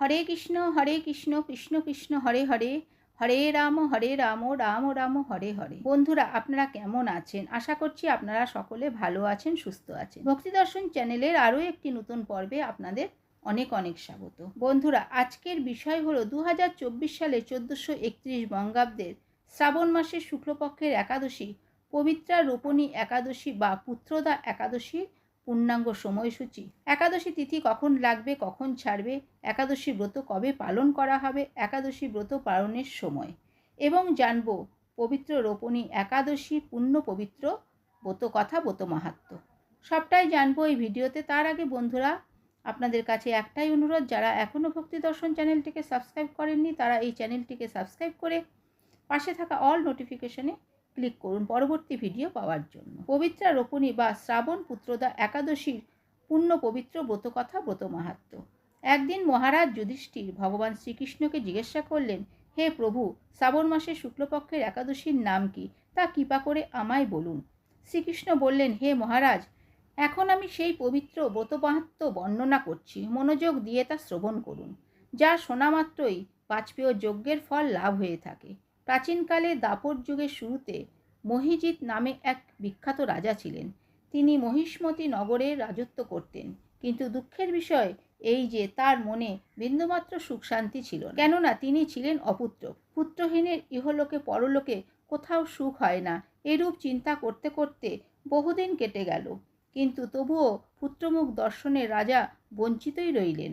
হরে কৃষ্ণ হরে কৃষ্ণ কৃষ্ণ কৃষ্ণ, হরে হরে হরে রাম হরে রাম রাম রাম, হরে হরে। বন্ধুরা, আপনারা কেমন আছেন? আশা করছি আপনারা সকলে ভালো আছেন, সুস্থ আছেন। ভক্তি দর্শন চ্যানেলের আরও একটি নতুন পর্বে আপনাদের অনেক অনেক স্বাগত। বন্ধুরা, আজকের বিষয় হলো দু হাজার চব্বিশ সালে চোদ্দোশো একত্রিশ বঙ্গাব্দের শ্রাবণ মাসের শুক্লপক্ষের একাদশী, পবিত্রা রোপণী একাদশী বা পুত্রদা একাদশী পূর্ণাঙ্গ সময়সূচি। একাদশী তিথি কখন লাগবে, কখন ছাড়বে, একাদশী ব্রত কবে পালন করা হবে, একাদশী ব্রত পালনের সময়। এবং জানব, পবিত্র রোপণী একাদশী পূর্ণ পবিত্র, ব্রত কথা, ব্রত মাহাত্ম। সবটাই জানব এই ভিডিওতে। তার আগে বন্ধুরা, আপনাদের কাছে একটাই অনুরোধ, যারা এখনও ভক্তি দর্শন চ্যানেলটিকে সাবস্ক্রাইব করেননি, তারা এই চ্যানেলটিকে সাবস্ক্রাইব করে পাশে থাকা অল নোটিফিকেশনে ক্লিক করুন পরবর্তী ভিডিও পাওয়ার জন্য। পবিত্রা রোপণী বা শ্রাবণ পুত্রদা একাদশীর পূর্ণ পবিত্র ব্রতকথা ব্রত মাহাত্ম। একদিন মহারাজ যুধিষ্ঠির ভগবান শ্রীকৃষ্ণকে জিজ্ঞাসা করলেন, হে প্রভু, শ্রাবণ মাসের শুক্লপক্ষের একাদশীর নাম কি? তা কৃপা করে আমায় বলুন। শ্রীকৃষ্ণ বললেন, হে মহারাজ, এখন আমি সেই পবিত্র ব্রত মাহাত্ম বর্ণনা করছি। মনোযোগ দিয়ে তা শ্রবণ করুন, যা শোনা মাত্রই বাজপেয় যজ্ঞের ফল লাভ হয়ে থাকে। প্রাচীনকালে দাপর যুগের শুরুতে মহিজিৎ নামে এক বিখ্যাত রাজা ছিলেন। তিনি মহিষ্মতি নগরে রাজত্ব করতেন। কিন্তু দুঃখের বিষয় এই যে তার মনে বিন্দুমাত্র সুখ শান্তি ছিল কেননা তিনি ছিলেন অপুত্র। পুত্রহীনের ইহলোকে পরলোকে কোথাও সুখ হয় না। এরূপ চিন্তা করতে করতে বহুদিন কেটে গেল। কিন্তু তবুও পুত্রমুখ দর্শনে রাজা বঞ্চিতই রইলেন।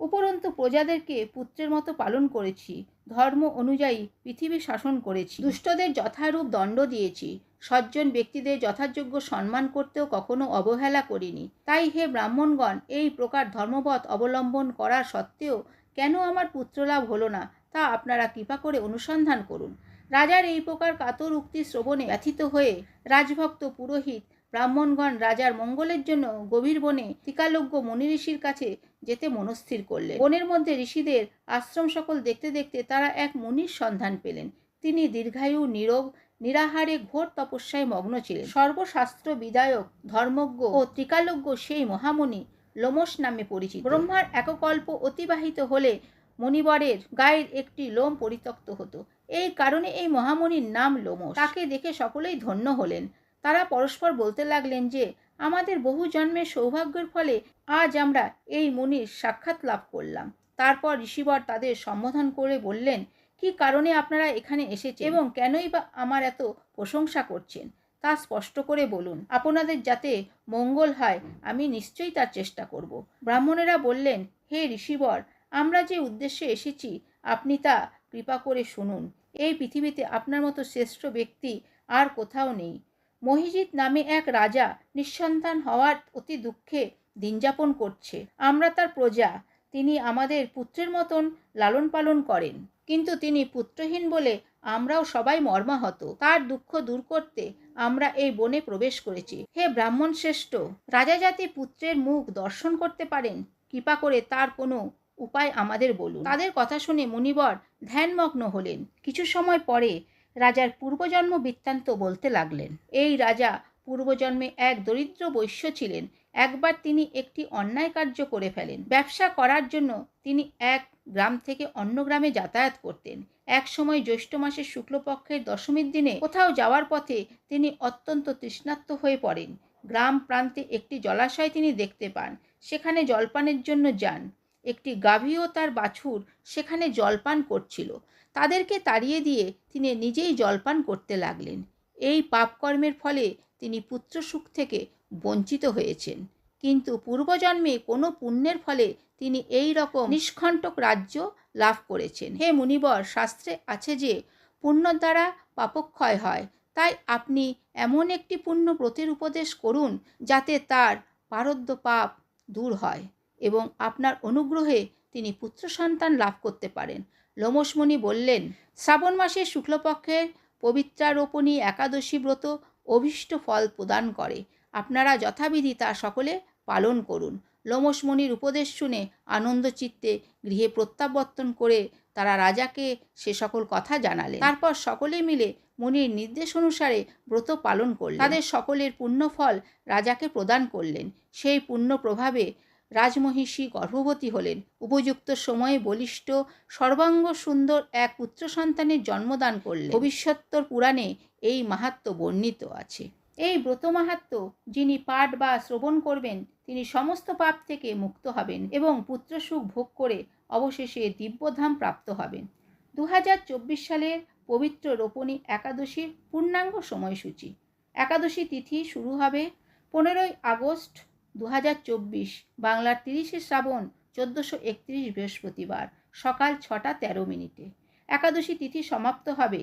উপরন্তু প্রজাদেরকে পুত্রের মতো পালন করেছি, ধর্ম অনুযায়ী পৃথিবী শাসন করেছি। দুষ্টদের যথারূপ দণ্ড দিয়েছি, সজ্জন ব্যক্তিদের যথাযোগ্য সম্মান করতেও কখনো অবহেলা করিনি। তাই হে ব্রাহ্মণগণ, এই প্রকার ধর্মপথ অবলম্বন করার সত্ত্বেও কেন আমার পুত্রলাভ হলো না, তা আপনারা কৃপা করে অনুসন্ধান করুন। রাজার এই প্রকার কাতর উক্তি শ্রবণে ব্যথিত হয়ে রাজভক্ত পুরোহিত ব্রাহ্মণগণ রাজার মঙ্গলের জন্য গভীর বনে টিকালজ্ঞ মুনি ঋষির কাছে যেতে মনস্থির করলেন। বনের মধ্যে ঋষিদের আশ্রম সকল দেখতে দেখতে তারা এক মুনির সন্ধান পেলেন। তিনি দীর্ঘায়ু, নীরব, নিরাহারে, ঘোর তপস্যায় মগ্ন ছিলেন। সর্বশাস্ত্র বিধায়ক, ধর্মজ্ঞ ও ত্রিকালজ্ঞ সেই মহামুনি লোমস নামে পরিচিত। ব্রহ্মার এককল্প অতিবাহিত হলে মণিবরের গায়ের একটি লোম পরিত্যক্ত হতো। এই কারণে এই মহামুনির নাম লোমস তাকে দেখে সকলেই ধন্য হলেন। তারা পরস্পর বলতে লাগলেন যে, আমাদের বহু জন্মের সৌভাগ্যের ফলে আজ আমরা এই মুনির সাক্ষাৎ লাভ করলাম। তারপর ঋষিবর তাদের সম্বোধন করে বললেন, কি কারণে আপনারা এখানে এসেছেন এবং কেনই বা আমার এত প্রশংসা করছেন? তা স্পষ্ট করে বলুন, আপনাদের যাতে মঙ্গল হয়, আমি নিশ্চয়ই তার চেষ্টা করব। ব্রাহ্মণেরা বললেন, হে ঋষিবর, আমরা যে উদ্দেশ্যে এসেছি, আপনি তা কৃপা করে শুনুন। এই পৃথিবীতে আপনার মতো শ্রেষ্ঠ ব্যক্তি আর কোথাও নেই। মহিজিৎ নামে এক রাজা নিঃসন্তান হওয়ার অতি দুঃখে দিনযাপন করছে। আমরা তার প্রজা, তিনি আমাদের পুত্রের মতন লালন পালন করেন। কিন্তু তিনি পুত্রহীন বলে আমরাও সবাই মর্মাহত। তার দুঃখ দূর করতে আমরা এই বনে প্রবেশ করেছি। হে ব্রাহ্মণ শ্রেষ্ঠ, রাজা জাতি পুত্রের মুখ দর্শন করতে পারেন। কৃপা করে তার কোনো উপায় আমাদের বলুন। তাদের কথা শুনে মুনিবর ধ্যানমগ্ন হলেন। কিছু সময় পরে রাজার পূর্বজন্ম বৃত্তান্ত বলতে লাগলেন। এই রাজা পূর্বজন্মে এক দরিদ্র বৈশ্য ছিলেন। একবার তিনি একটি অন্যায় কার্য করে ফেলেন। ব্যবসা করার জন্য তিনি এক গ্রাম থেকে অন্য গ্রামে যাতায়াত করতেন। এক সময় জ্যৈষ্ঠ মাসের শুক্লপক্ষের দশমীর দিনে কোথাও যাওয়ার পথে তিনি অত্যন্ত তৃষ্ণার্ত হয়ে পড়েন। গ্রাম প্রান্তে একটি জলাশয় তিনি দেখতে পান। সেখানে জলপানের জন্য যান। একটি গাভী ও তার বাছুর সেখানে জলপান করছিল। তাদেরকে তাড়িয়ে দিয়ে তিনি নিজেই জলপান করতে লাগলেন। এই পাপকর্মের ফলে তিনি পুত্রসুখ থেকে বঞ্চিত হয়েছেন। কিন্তু পূর্বজন্মে কোনো পুণ্যের ফলে তিনি এই রকম নিষ্কণ্টক রাজ্য লাভ করেছেন। হে মুনিবর, শাস্ত্রে আছে যে, পুণ্য দ্বারা পাপক্ষয় হয়। তাই আপনি এমন একটি পুণ্য ব্রতের উপদেশ করুন যাতে তার পারদ্য পাপ দূর হয় এবং আপনার অনুগ্রহে তিনি পুত্র সন্তান লাভ করতে পারেন। লোমসমণি বললেন, শ্রাবণ মাসের শুক্লপক্ষের পবিত্রারোপণী একাদশী ব্রত অভীষ্ট ফল প্রদান করে। আপনারা যথাবিধি তা সকলে পালন করুন। লোমসমণির উপদেশ শুনে আনন্দচিত্তে গৃহে প্রত্যাবর্তন করে তারা রাজাকে সে সকল কথা জানালেন। তারপর সকলে মিলে মুনির নির্দেশ অনুসারে ব্রত পালন করলেন। তাদের সকলের পুণ্যফল রাজাকে প্রদান করলেন। সেই পুণ্য প্রভাবে রাজমহিষী গর্ভবতী হলেন। উপযুক্ত সময়ে বলিষ্ঠ, সর্বাঙ্গ সুন্দর এক পুত্র সন্তানের জন্মদান করলেন। ভবিষ্যত্তর পুরাণে এই মাহাত্ম বর্ণিত আছে। এই ব্রত মাহাত্ম যিনি পাঠ বা শ্রবণ করবেন, তিনি সমস্ত পাপ থেকে মুক্ত হবেন এবং পুত্র সুখ ভোগ করে অবশেষে দিব্যধাম প্রাপ্ত হবেন। দু হাজার চব্বিশ সালের পবিত্র রোপণী একাদশীর পূর্ণাঙ্গ সময়সূচি। একাদশী তিথি শুরু হবে পনেরোই আগস্ট দু হাজার চব্বিশ, বাংলার তিরিশে শ্রাবণ, চোদ্দোশো একত্রিশ বৃহস্পতিবার, সকাল ছটা তেরো মিনিটে। একাদশী তিথি সমাপ্ত হবে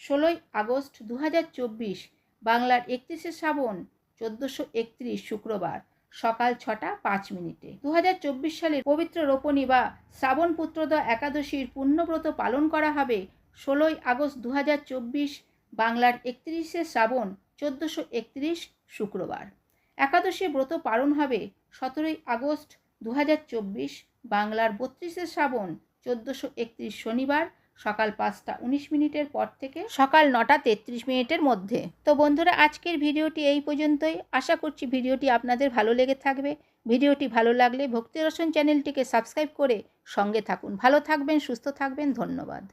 ষোলোই আগস্ট দু হাজার চব্বিশ, বাংলার একত্রিশে শ্রাবণ, চোদ্দোশো একত্রিশ শুক্রবার, সকাল ছটা পাঁচ মিনিটে। দু সালের পবিত্র রোপণী বা শ্রাবণ পুত্রদা একাদশীর পুণ্যব্রত পালন করা হবে ষোলোই আগস্ট দু হাজার চব্বিশ, বাংলার একত্রিশে শ্রাবণ, চোদ্দোশো একত্রিশ শুক্রবার। একাদশী ব্রত পালন হবে সতেরোই আগস্ট দু হাজার চব্বিশ বাংলার বত্রিশে শ্রাবণ চোদ্দোশো একত্রিশ শনিবার সকাল পাঁচটা উনিশ মিনিটের পর থেকে সকাল নটা তেত্রিশ মিনিটের মধ্যে। তো বন্ধুরা, আজকের ভিডিওটি এই পর্যন্তই। আশা করছি ভিডিওটি আপনাদের ভালো লেগে থাকবে। ভিডিওটি ভালো লাগলে ভক্তি রসন চ্যানেলটিকে সাবস্ক্রাইব করে সঙ্গে থাকুন। ভালো থাকবেন, সুস্থ থাকবেন। ধন্যবাদ।